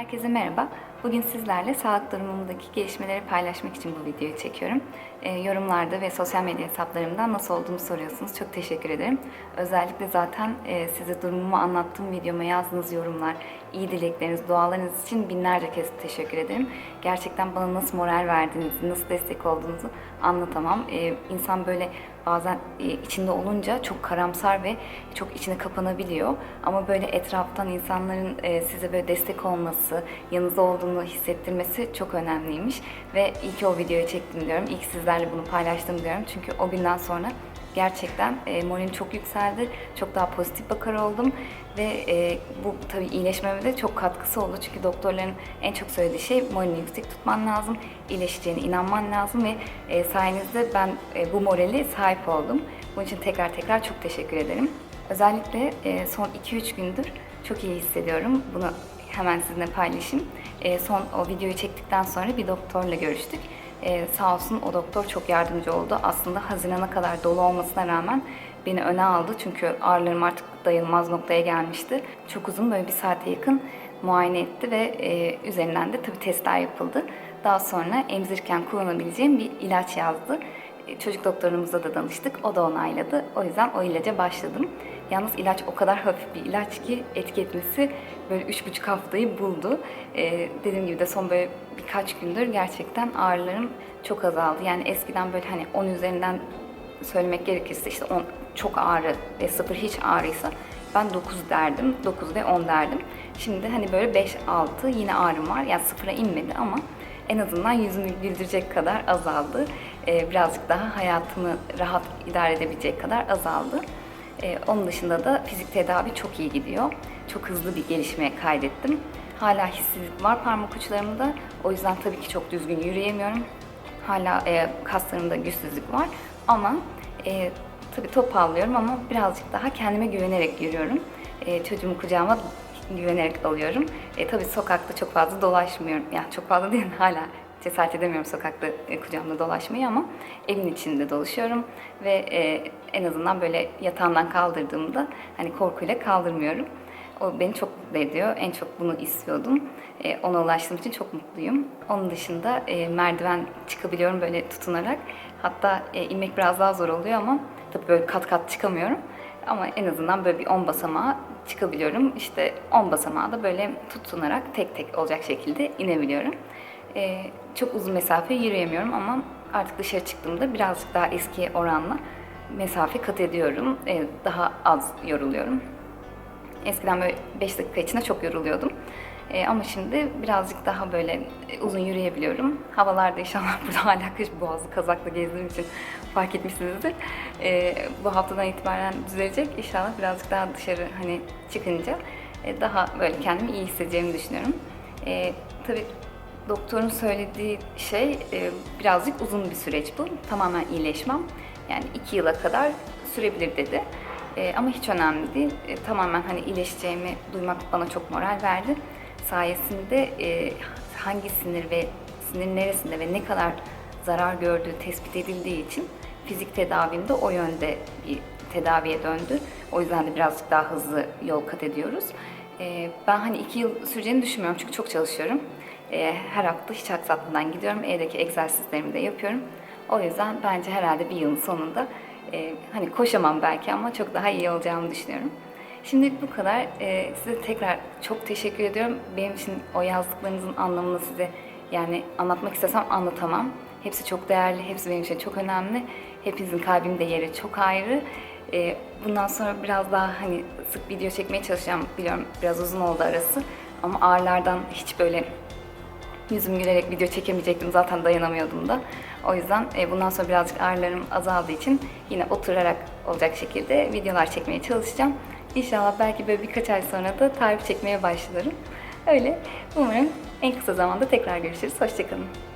Herkese merhaba. Bugün sizlerle sağlık durumumdaki gelişmeleri paylaşmak için bu videoyu çekiyorum. Ee, yorumlarda ve sosyal medya hesaplarımdan nasıl olduğumu soruyorsunuz. Çok teşekkür ederim. Özellikle zaten e, size durumumu anlattığım videoma yazdığınız yorumlar, iyi dilekleriniz, dualarınız için binlerce kez teşekkür ederim. Gerçekten bana nasıl moral verdiğinizi, nasıl destek olduğunuzu anlatamam. Ee, insan böyle bazen e, içinde olunca çok karamsar ve çok içine kapanabiliyor. Ama böyle etraftan insanların e, size böyle destek olması, yanınızda olduğunu hissettirmesi çok önemliymiş. Ve iyi ki o videoyu çektim diyorum. İyi sizlerle bunu paylaştım diyorum. Çünkü o günden sonra gerçekten e, moralim çok yükseldi. Çok daha pozitif bakar oldum. Ve e, bu tabii iyileşmeme de çok katkısı oldu. Çünkü doktorların en çok söylediği şey moralini yüksek tutman lazım. iyileşeceğine inanman lazım ve e, sayenizde ben e, bu morali sahip oldum. Bunun için tekrar tekrar çok teşekkür ederim. Özellikle e, son 2-3 gündür çok iyi hissediyorum. Bunu hemen sizinle paylaşayım. E, son o videoyu çektikten sonra bir doktorla görüştük. E, sağ olsun o doktor çok yardımcı oldu. Aslında Haziran'a kadar dolu olmasına rağmen beni öne aldı. Çünkü ağrılarım artık dayanılmaz noktaya gelmişti. Çok uzun böyle bir saate yakın muayene etti ve e, üzerinden de tabii testler yapıldı. Daha sonra emzirirken kullanabileceğim bir ilaç yazdı. E, Çocuk doktorumuza da danıştık. O da onayladı. O yüzden o ilaca başladım. Yalnız ilaç o kadar hafif bir ilaç ki etki etmesi böyle üç buçuk haftayı buldu. Ee, dediğim gibi de son böyle birkaç gündür gerçekten ağrılarım çok azaldı. Yani eskiden böyle hani 10 üzerinden söylemek gerekirse işte 10 çok ağrı ve 0 hiç ağrıysa ben 9 derdim. 9 ve 10 derdim. Şimdi hani böyle 5-6 yine ağrım var. Yani sıfıra inmedi ama en azından yüzümü güldürecek kadar azaldı. Ee, birazcık daha hayatımı rahat idare edebilecek kadar azaldı. Ee, onun dışında da fizik tedavi çok iyi gidiyor. Çok hızlı bir gelişme kaydettim. Hala hissizlik var parmak uçlarımda. O yüzden tabii ki çok düzgün yürüyemiyorum. Hala e, kaslarımda güçsüzlük var. Ama e, tabii toparlıyorum ama birazcık daha kendime güvenerek yürüyorum. E, çocuğumu kucağıma güvenerek alıyorum. E, tabii sokakta çok fazla dolaşmıyorum. Yani çok fazla değil hala cesaret edemiyorum sokakta e, kucağımda dolaşmayı ama evin içinde dolaşıyorum ve e, en azından böyle yatağından kaldırdığımda hani korkuyla kaldırmıyorum. O beni çok mutlu ediyor. En çok bunu istiyordum. E, ona ulaştığım için çok mutluyum. Onun dışında e, merdiven çıkabiliyorum böyle tutunarak. Hatta e, inmek biraz daha zor oluyor ama tabii böyle kat kat çıkamıyorum. Ama en azından böyle bir 10 basamağa çıkabiliyorum. İşte 10 basamağı da böyle tutunarak tek tek olacak şekilde inebiliyorum. Ee, çok uzun mesafe yürüyemiyorum ama artık dışarı çıktığımda birazcık daha eski oranla mesafe kat ediyorum. Ee, daha az yoruluyorum. Eskiden böyle 5 dakika içinde çok yoruluyordum. Ee, ama şimdi birazcık daha böyle e, uzun yürüyebiliyorum. Havalarda inşallah burada hala kış boğazlı kazakla gezdiğim için fark etmişsinizdir. Ee, bu haftadan itibaren düzelecek. İnşallah birazcık daha dışarı hani çıkınca e, daha böyle kendimi iyi hissedeceğimi düşünüyorum. Ee, tabii doktorun söylediği şey e, birazcık uzun bir süreç bu. Tamamen iyileşmem. Yani iki yıla kadar sürebilir dedi. E, ama hiç önemli değil. E, tamamen hani iyileşeceğimi duymak bana çok moral verdi. Sayesinde e, hangi sinir ve sinir neresinde ve ne kadar zarar gördüğü tespit edildiği için fizik tedavimde o yönde bir tedaviye döndü. O yüzden de birazcık daha hızlı yol kat ediyoruz. E, ben hani iki yıl süreceğini düşünmüyorum çünkü çok çalışıyorum. E, her hafta hiç aksatmadan gidiyorum. Evdeki egzersizlerimi de yapıyorum. O yüzden bence herhalde bir yılın sonunda e, hani koşamam belki ama çok daha iyi olacağımı düşünüyorum. Şimdilik bu kadar. E, size tekrar çok teşekkür ediyorum. Benim için o yazdıklarınızın anlamını size yani anlatmak istesem anlatamam. Hepsi çok değerli, hepsi benim için çok önemli. Hepinizin kalbimde yeri çok ayrı. E, bundan sonra biraz daha hani sık video çekmeye çalışacağım. Biliyorum biraz uzun oldu arası. Ama ağrılardan hiç böyle yüzüm gülerek video çekemeyecektim. Zaten dayanamıyordum da. O yüzden e, bundan sonra birazcık ağrılarım azaldığı için yine oturarak olacak şekilde videolar çekmeye çalışacağım. İnşallah belki böyle birkaç ay sonra da tarif çekmeye başlarım. Öyle. Umarım en kısa zamanda tekrar görüşürüz. Hoşçakalın.